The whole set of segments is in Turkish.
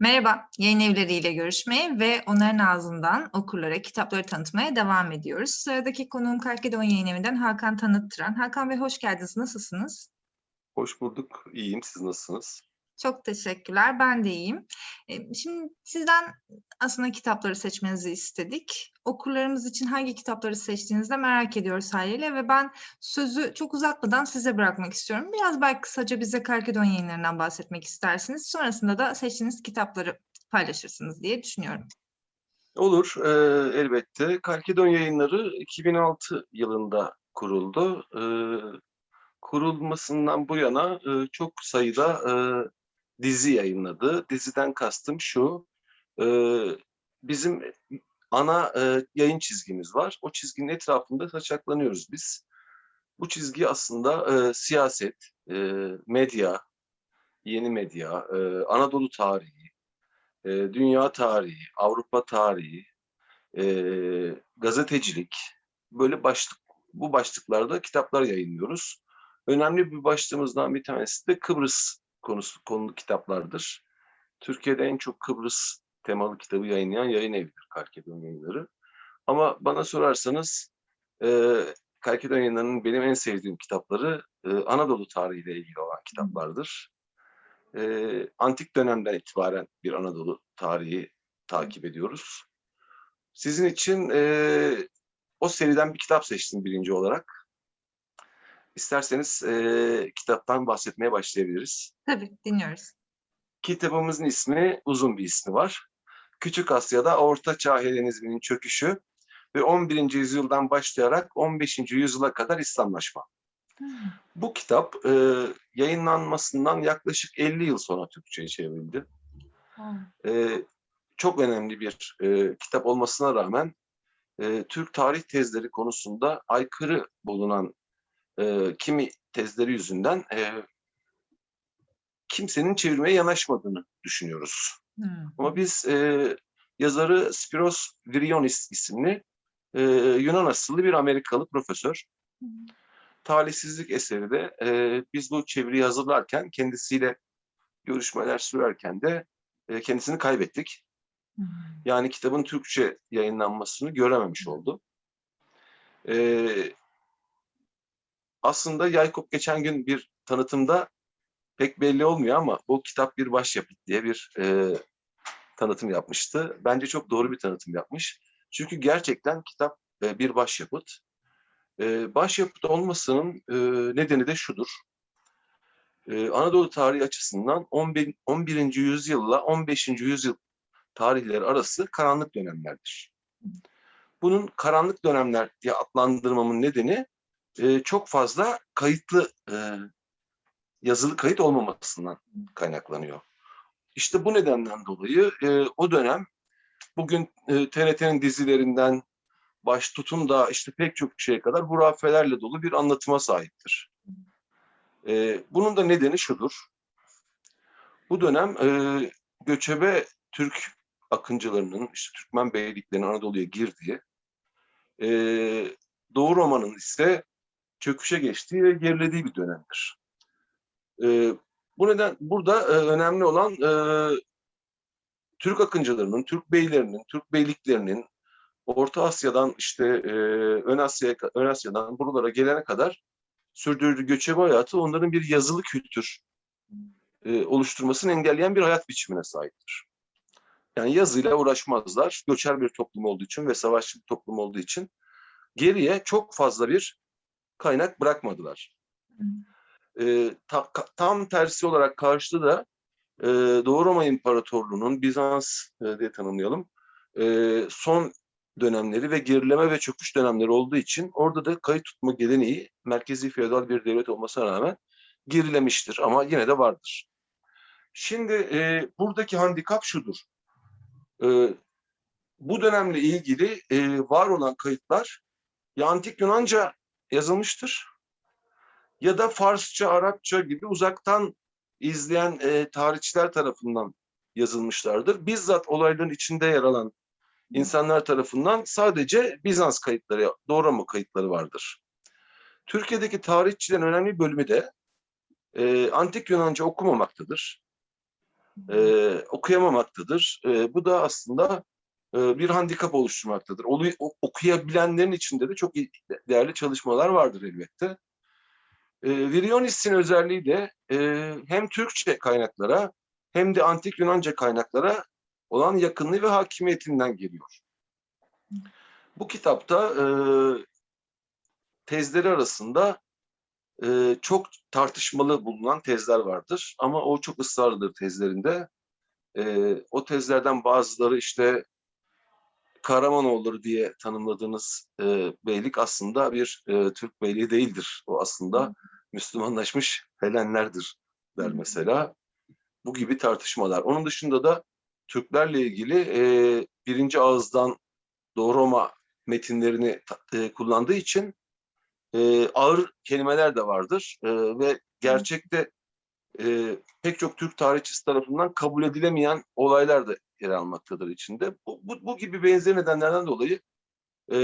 Merhaba, yayın evleriyle görüşmeye ve onların ağzından okurlara kitapları tanıtmaya devam ediyoruz. Sıradaki konuğum Karkedon Yayın Evi'nden Hakan Tanıttıran. Hakan Bey hoş geldiniz, nasılsınız? Hoş bulduk. İyiyim. Siz nasılsınız? Çok teşekkürler, ben de iyiyim. E, Şimdi sizden aslında kitapları seçmenizi istedik. Okurlarımız için hangi kitapları seçtiğinizi de merak ediyoruz haliyle ve ben sözü çok uzatmadan size bırakmak istiyorum. Biraz belki kısaca bize Karkedon yayınlarından bahsetmek istersiniz. Sonrasında da seçtiğiniz kitapları paylaşırsınız diye düşünüyorum. Olur. eee, elbette. Kalkedon Yayınları 2006 yılında kuruldu. Eee, kurulmasından bu yana eee, çok sayıda eee, dizi yayınladı. Diziden kastım şu. eee, bizim ana eee, yayın çizgimiz var. O çizginin etrafında saçaklanıyoruz biz. Bu çizgi aslında eee, siyaset, eee, medya, yeni medya, eee, Anadolu tarihi, eee, dünya tarihi, Avrupa tarihi, eee, gazetecilik böyle başlık bu başlıklarda kitaplar yayınlıyoruz. Önemli bir başlığımızdan bir tanesi de Kıbrıs konusu konulu kitaplardır. Türkiye'de en çok Kıbrıs temalı kitabı yayınlayan yayın evidir Kalkedon Yayınları. Ama bana sorarsanız eee Kalkedon Yayınları'nın benim en sevdiğim kitapları eee, Anadolu tarihiyle ilgili olan kitaplardır. Eee, antik dönemden itibaren bir Anadolu tarihi takip ediyoruz. Sizin için eee, o seriden bir kitap seçtim birinci olarak. İsterseniz eee, kitaptan bahsetmeye başlayabiliriz. Tabii, dinliyoruz. Kitabımızın ismi, uzun bir ismi var. Küçük Asya'da Orta Çağ Helenizminin çöküşü ve 11. yüzyıldan başlayarak 15. yüzyıla kadar İslamlaşma. Bu kitap eee, yayınlanmasından yaklaşık 50 yıl sonra Türkçe'ye çevrildi. Eee, çok önemli bir eee, kitap olmasına rağmen eee, Türk tarih tezleri konusunda aykırı bulunan eee, kimi tezleri yüzünden eee, kimsenin çevirmeye yanaşmadığını düşünüyoruz. Hmm. Ama biz eee, yazarı Spiros Virionis isimli eee, Yunan asıllı bir Amerikalı profesör. Talihsizlik eseri de eee, biz bu çeviriyi hazırlarken kendisiyle görüşmeler sürerken de eee, kendisini kaybettik. Hmm. Yani kitabın Türkçe yayınlanmasını görememiş oldu. Ee, aslında Yaykop geçen gün bir tanıtımda pek belli olmuyor ama bu kitap bir başyapıt diye bir e, tanıtım yapmıştı. Bence çok doğru bir tanıtım yapmış. Çünkü gerçekten kitap e, bir başyapıt. E, başyapıt olmasının e, nedeni de şudur. E, Anadolu tarihi açısından 11. 11. yüzyılla 15. yüzyıl tarihleri arası karanlık dönemlerdir. Bunun karanlık dönemler diye adlandırmamın nedeni e, çok fazla kayıtlı e, yazılı kayıt olmamasından kaynaklanıyor. İşte bu nedenden dolayı e, o dönem bugün e, TRT'nin dizilerinden baş tutun da işte pek çok şeye kadar hurafelerle dolu bir anlatıma sahiptir. E, bunun da nedeni şudur. Bu dönem e, göçebe Türk akıncılarının, işte Türkmen beyliklerinin Anadolu'ya girdiği, e, Doğu Roma'nın ise çöküşe geçtiği ve gerilediği bir dönemdir. E, bu neden burada e, önemli olan e, Türk akıncılarının, Türk beylerinin, Türk beyliklerinin Orta Asya'dan işte e, Ön Asya'ya, Ön Asya'dan buralara gelene kadar sürdürdüğü göçebe hayatı onların bir yazılı kültür e, oluşturmasını engelleyen bir hayat biçimine sahiptir. Yani yazıyla uğraşmazlar. Göçer bir toplum olduğu için ve savaşçı bir toplum olduğu için geriye çok fazla bir kaynak bırakmadılar. E, ta- tam tersi olarak karşıda da e, Doğu Roma İmparatorluğu'nun Bizans e, diye tanımlayalım e, son dönemleri ve gerileme ve çöküş dönemleri olduğu için orada da kayıt tutma geleneği merkezi feodal bir devlet olmasına rağmen gerilemiştir ama yine de vardır. Şimdi e, buradaki handikap şudur. E, bu dönemle ilgili e, var olan kayıtlar ya antik Yunanca yazılmıştır ya da Farsça, Arapça gibi uzaktan izleyen e, tarihçiler tarafından yazılmışlardır. Bizzat olayların içinde yer alan insanlar tarafından sadece Bizans kayıtları, Doğu Roma kayıtları vardır. Türkiye'deki tarihçilerin önemli bölümü de e, antik Yunanca okumamaktadır. e, okuyamamaktadır. E, bu da aslında bir handikap oluşturmaktadır. Olu, o- okuyabilenlerin içinde de çok değerli çalışmalar vardır elbette. E, Virionis'in özelliği de e, hem Türkçe kaynaklara hem de antik Yunanca kaynaklara olan yakınlığı ve hakimiyetinden geliyor. Bu kitapta e, tezleri arasında e, çok tartışmalı bulunan tezler vardır. Ama o çok ısrarlıdır tezlerinde. E, o tezlerden bazıları işte Karamanoğulları diye tanımladığınız e, beylik aslında bir e, Türk beyliği değildir. O aslında Müslümanlaşmış Helenlerdir der mesela. Bu gibi tartışmalar. Onun dışında da Türklerle ilgili e, birinci ağızdan Doğu metinlerini e, kullandığı için e, ağır kelimeler de vardır E, ve gerçekte e, pek çok Türk tarihçisi tarafından kabul edilemeyen olaylar da yer almaktadır içinde. Bu, bu, bu gibi benzer nedenlerden dolayı e,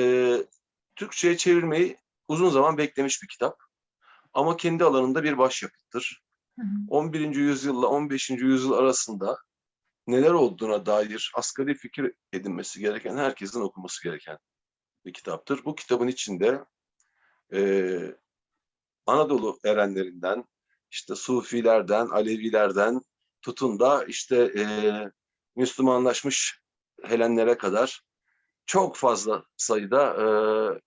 Türkçe'ye çevirmeyi uzun zaman beklemiş bir kitap. Ama kendi alanında bir başyapıttır. Hı hı. 11. yüzyılla 15. yüzyıl arasında neler olduğuna dair asgari fikir edinmesi gereken, herkesin okuması gereken bir kitaptır. Bu kitabın içinde eee, Anadolu erenlerinden, işte Sufilerden, Alevilerden tutun da işte eee, Müslümanlaşmış Helenlere kadar çok fazla sayıda eee,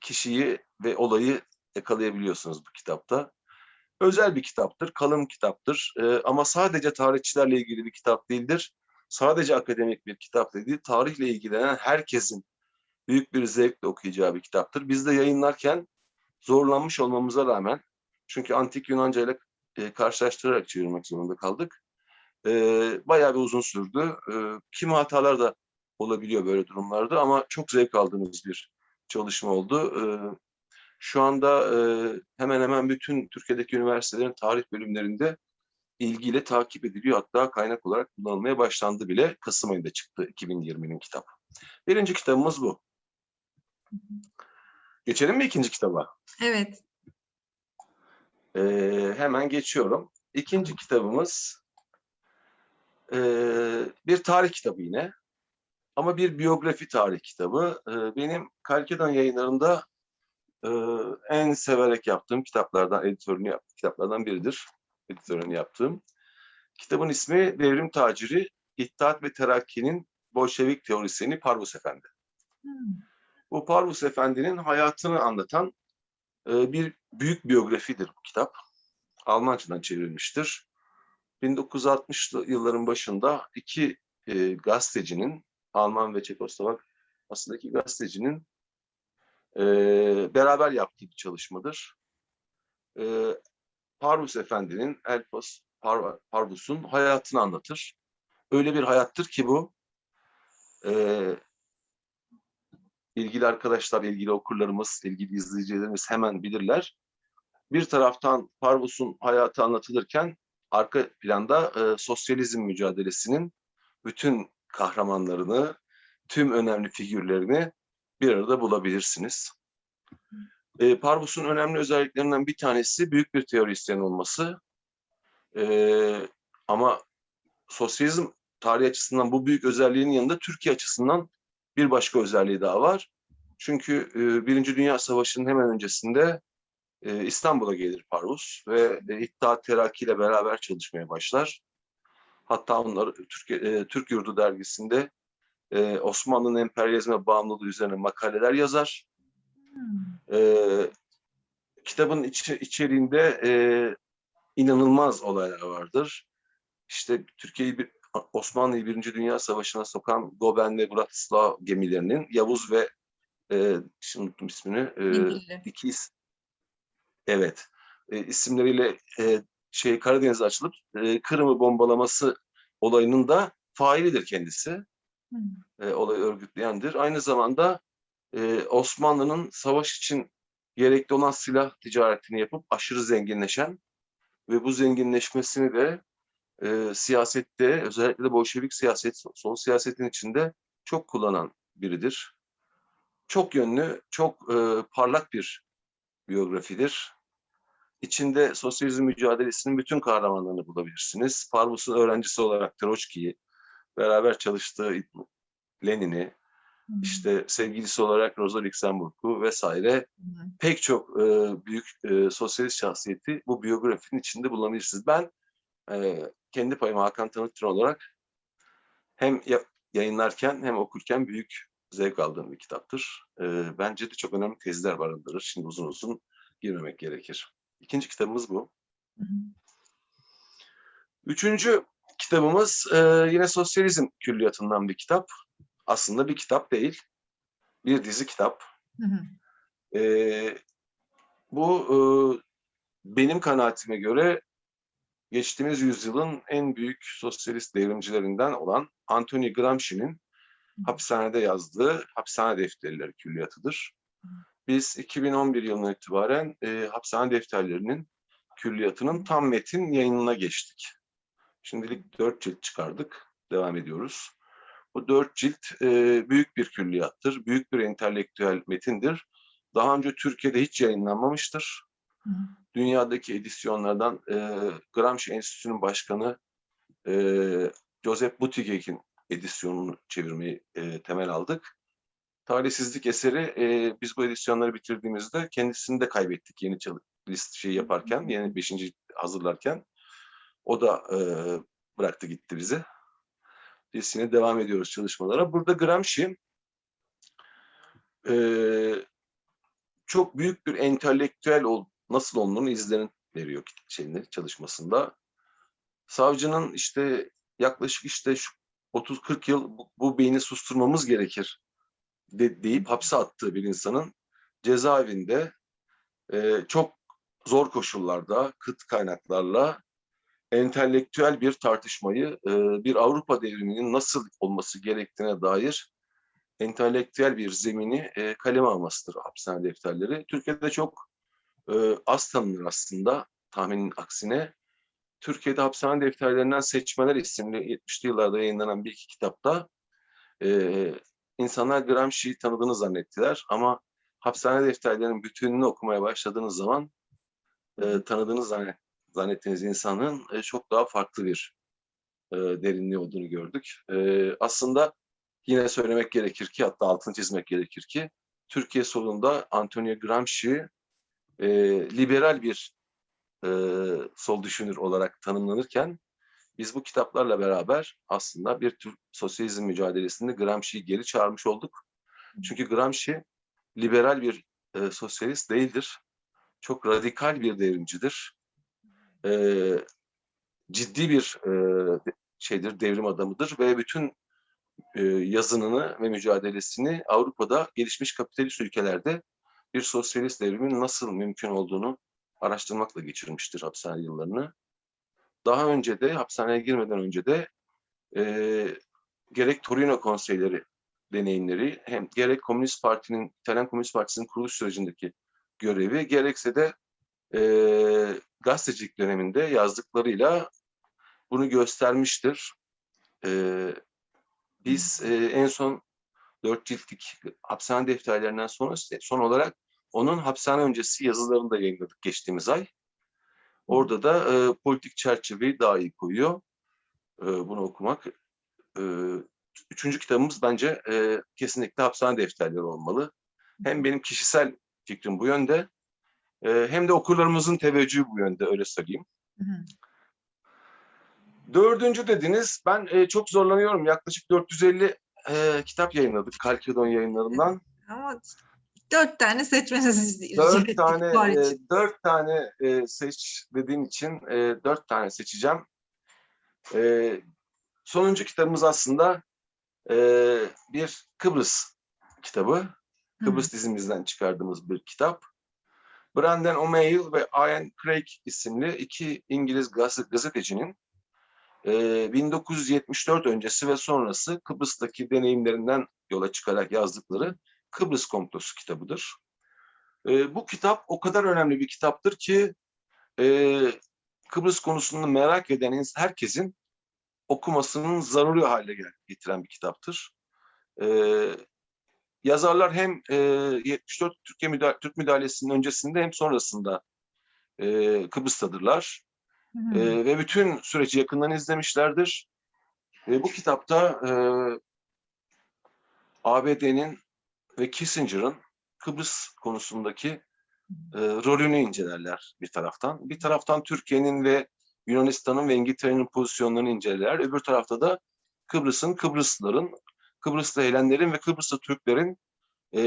kişiyi ve olayı yakalayabiliyorsunuz bu kitapta. Özel bir kitaptır, kalın kitaptır Eee, ama sadece tarihçilerle ilgili bir kitap değildir. Sadece akademik bir kitap değil, tarihle ilgilenen herkesin büyük bir zevkle okuyacağı bir kitaptır. Biz de yayınlarken zorlanmış olmamıza rağmen, çünkü antik Yunanca ile e, karşılaştırarak çevirmek zorunda kaldık. E, bayağı bir uzun sürdü. E, kimi hatalar da olabiliyor böyle durumlarda ama çok zevk aldığımız bir çalışma oldu. E, şu anda e, hemen hemen bütün Türkiye'deki üniversitelerin tarih bölümlerinde ilgiyle takip ediliyor. Hatta kaynak olarak kullanılmaya başlandı bile. Kasım ayında çıktı 2020'nin kitabı. Birinci kitabımız bu. Geçelim mi ikinci kitaba? Evet. Ee, hemen geçiyorum. İkinci kitabımız ee, bir tarih kitabı yine. Ama bir biyografi tarih kitabı. Ee, benim Kalkedon yayınlarında ee, en severek yaptığım kitaplardan, editörünü yap, kitaplardan biridir. Editörünü yaptığım. Kitabın ismi Devrim Taciri, İttihat ve Terakki'nin Bolşevik teorisyeni Parvus Efendi. Hmm. Bu Parvus Efendi'nin hayatını anlatan e, bir büyük biyografidir bu kitap. Almancadan çevrilmiştir. 1960'lı yılların başında iki e, gazetecinin, Alman ve Çekoslovak aslında iki gazetecinin e, beraber yaptığı bir çalışmadır. E, Parvus Efendi'nin, Elpos Par Parvus'un hayatını anlatır. Öyle bir hayattır ki bu, e, ilgili arkadaşlar, ilgili okurlarımız, ilgili izleyicilerimiz hemen bilirler. Bir taraftan Parvus'un hayatı anlatılırken arka planda e, sosyalizm mücadelesinin bütün kahramanlarını, tüm önemli figürlerini bir arada bulabilirsiniz. E, Parvus'un önemli özelliklerinden bir tanesi büyük bir teorisyen olması. E, ama sosyalizm tarihi açısından bu büyük özelliğinin yanında Türkiye açısından bir başka özelliği daha var. Çünkü e, Birinci Dünya Savaşı'nın hemen öncesinde e, İstanbul'a gelir Parvus ve e, İttihat Terakki ile beraber çalışmaya başlar. Hatta onlar Türk, e, Türk Yurdu dergisinde e, Osmanlı'nın emperyalizme bağımlılığı üzerine makaleler yazar. Hmm. E, kitabın içi, içeriğinde e, inanılmaz olaylar vardır. İşte Türkiye'yi bir Osmanlı'yı Birinci Dünya Savaşı'na sokan Goben ve Bratislava gemilerinin Yavuz ve e, şimdi unuttum ismini. E, İngilizce. iki evet e, isimleriyle e, şey Karadeniz'e açılıp e, Kırım'ı bombalaması olayının da failidir kendisi. Hmm. E, olayı örgütleyendir. Aynı zamanda e, Osmanlı'nın savaş için gerekli olan silah ticaretini yapıp aşırı zenginleşen ve bu zenginleşmesini de e, siyasette özellikle de Bolşevik siyaset, sol siyasetin içinde çok kullanan biridir. Çok yönlü, çok e, parlak bir biyografidir. içinde sosyalizm mücadelesinin bütün kahramanlarını bulabilirsiniz. Parvus'un öğrencisi olarak Troçki'yi, beraber çalıştığı Lenin'i, işte sevgilisi olarak Rosa Luxemburg'u vesaire Hı pek çok e, büyük e, sosyalist şahsiyeti bu biyografinin içinde bulabilirsiniz. Ben e, kendi payıma Hakan Tanıttıran olarak hem ya- yayınlarken hem okurken büyük zevk aldığım bir kitaptır. E, bence de çok önemli tezler barındırır. Şimdi uzun uzun girmemek gerekir. İkinci kitabımız bu. Hı hı. Üçüncü kitabımız e, yine sosyalizm külliyatından bir kitap. Aslında bir kitap değil, bir dizi kitap. Hı hı. Ee, bu e, benim kanaatime göre geçtiğimiz yüzyılın en büyük sosyalist devrimcilerinden olan Anthony Gramsci'nin hapishanede yazdığı Hapishane Defterleri külliyatıdır. Biz 2011 yılından itibaren e, hapishane defterlerinin külliyatının tam metin yayınına geçtik. Şimdilik dört cilt çıkardık, devam ediyoruz. Bu dört cilt e, büyük bir külliyattır, büyük bir entelektüel metindir. Daha önce Türkiye'de hiç yayınlanmamıştır. Hı. Dünyadaki edisyonlardan e, Gramsci Enstitüsü'nün başkanı e, Joseph Buttigieg'in edisyonunu çevirmeyi e, temel aldık. Talihsizlik eseri e, biz bu edisyonları bitirdiğimizde kendisini de kaybettik yeni list şey yaparken, yeni beşinci hazırlarken. O da e, bıraktı gitti bizi. Biz yine devam ediyoruz çalışmalara. Burada Gramsci e, çok büyük bir entelektüel ol, nasıl olunduğunu izlerini veriyor şeyinde, çalışmasında. Savcının işte yaklaşık işte şu 30-40 yıl bu, beyni susturmamız gerekir de, deyip hapse attığı bir insanın cezaevinde e, çok zor koşullarda, kıt kaynaklarla entelektüel bir tartışmayı, e, bir Avrupa devriminin nasıl olması gerektiğine dair entelektüel bir zemini e, kaleme almasıdır hapishane defterleri. Türkiye'de çok e, az tanınır aslında tahminin aksine. Türkiye'de hapishane defterlerinden Seçmeler isimli 70'li yıllarda yayınlanan bir iki kitapta e, insanlar Gramsci'yi tanıdığını zannettiler ama hapishane defterlerinin bütününü okumaya başladığınız zaman e, tanıdığınız zannet, zannettiğiniz insanın e, çok daha farklı bir e, derinliği olduğunu gördük. E, aslında yine söylemek gerekir ki hatta altını çizmek gerekir ki Türkiye solunda Antonio Gramsci e, liberal bir e, sol düşünür olarak tanımlanırken biz bu kitaplarla beraber aslında bir tür sosyalizm mücadelesinde Gramsci'yi geri çağırmış olduk. Çünkü Gramsci liberal bir e, sosyalist değildir. Çok radikal bir devrimcidir. E, ciddi bir e, şeydir, devrim adamıdır ve bütün e, yazınını ve mücadelesini Avrupa'da gelişmiş kapitalist ülkelerde bir sosyalist devrimin nasıl mümkün olduğunu araştırmakla geçirmiştir hapishane yıllarını. Daha önce de hapishaneye girmeden önce de e, gerek Torino konseyleri deneyimleri hem gerek Komünist Parti'nin İtalyan Komünist Partisi'nin kuruluş sürecindeki görevi gerekse de e, gazetecilik döneminde yazdıklarıyla bunu göstermiştir. E, biz e, en son dört ciltlik hapishane defterlerinden sonra son olarak onun hapishane öncesi yazılarını da yayınladık geçtiğimiz ay. Orada da e, politik çerçeveyi daha iyi koyuyor. E, bunu okumak. E, üçüncü kitabımız bence e, kesinlikle hapishane defterleri olmalı. Hem benim kişisel fikrim bu yönde, e, hem de okurlarımızın teveccühü bu yönde öyle söyleyeyim. Hı hı. Dördüncü dediniz, ben e, çok zorlanıyorum. Yaklaşık 450 e, kitap yayınladık Kalkedon yayınlarından. Ama dört tane seçmenizi rica Dört tane, e, dört tane e, seç dediğim için e, dört tane seçeceğim. E, sonuncu kitabımız aslında e, bir Kıbrıs kitabı. Kıbrıs dizimizden çıkardığımız bir kitap. Brandon O'Mail ve Ian Craig isimli iki İngiliz gaz- gazetecinin e, 1974 öncesi ve sonrası Kıbrıs'taki deneyimlerinden yola çıkarak yazdıkları Kıbrıs Komplosu kitabıdır. E, bu kitap o kadar önemli bir kitaptır ki e, Kıbrıs konusunu merak eden herkesin okumasının zaruri hale getiren bir kitaptır. E, yazarlar hem e, 74 Türkiye müda- Türk müdahalesinin öncesinde hem sonrasında e, Kıbrıs'tadırlar. Hı hı. E, ve bütün süreci yakından izlemişlerdir. Ve bu kitapta e, ABD'nin ve Kissinger'ın Kıbrıs konusundaki e, rolünü incelerler bir taraftan. Bir taraftan Türkiye'nin ve Yunanistan'ın ve İngiltere'nin pozisyonlarını incelerler. Öbür tarafta da Kıbrıs'ın, Kıbrıslıların, Kıbrıslı Helenlerin ve Kıbrıslı Türklerin e,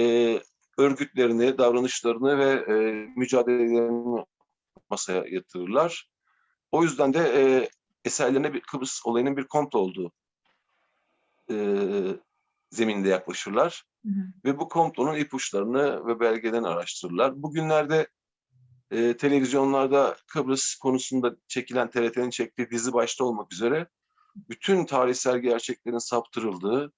örgütlerini, davranışlarını ve e, mücadelelerini masaya yatırırlar. O yüzden de e, eserlerine bir Kıbrıs olayının bir komplo olduğu e, zeminde yaklaşırlar Ve bu komplonun ipuçlarını ve belgelerini araştırırlar. Bugünlerde e, televizyonlarda Kıbrıs konusunda çekilen TRT'nin çektiği dizi başta olmak üzere bütün tarihsel gerçeklerin saptırıldığı,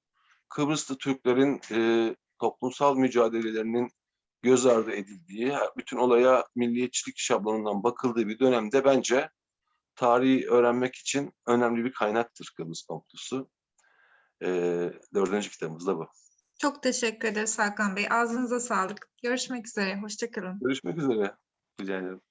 Kıbrıslı Türklerin e, toplumsal mücadelelerinin göz ardı edildiği, bütün olaya milliyetçilik şablonundan bakıldığı bir dönemde bence tarihi öğrenmek için önemli bir kaynaktır Kıbrıs komplosu. E, dördüncü kitabımız da bu. Çok teşekkür ederiz Hakan Bey. Ağzınıza sağlık. Görüşmek üzere. Hoşçakalın. Görüşmek üzere. Rica ederim.